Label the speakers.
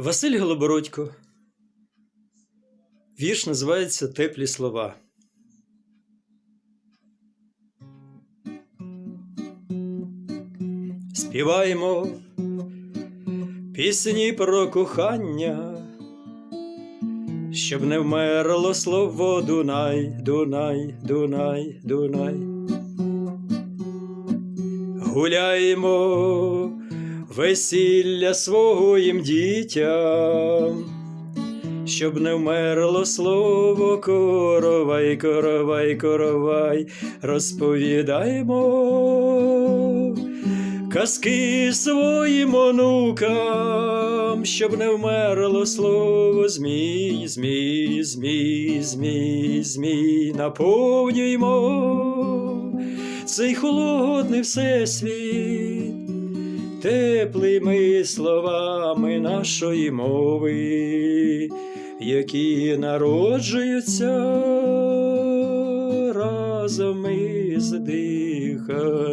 Speaker 1: Василь Голобородько. Вірш називається Теплі слова. Співаємо пісні про кохання, щоб не вмерло слово Дунай, Дунай, Дунай, Дунай. Гуляємо весілля своїм дітям, щоб не вмерло слово коровай, коровай, коровай, розповідаємо. Казки своїм онукам, щоб не вмерло слово змій, змій, змій, змій, змій, наповнюємо цей холодний всесвіт теплими словами нашої мови, які народжуються разом із диханням.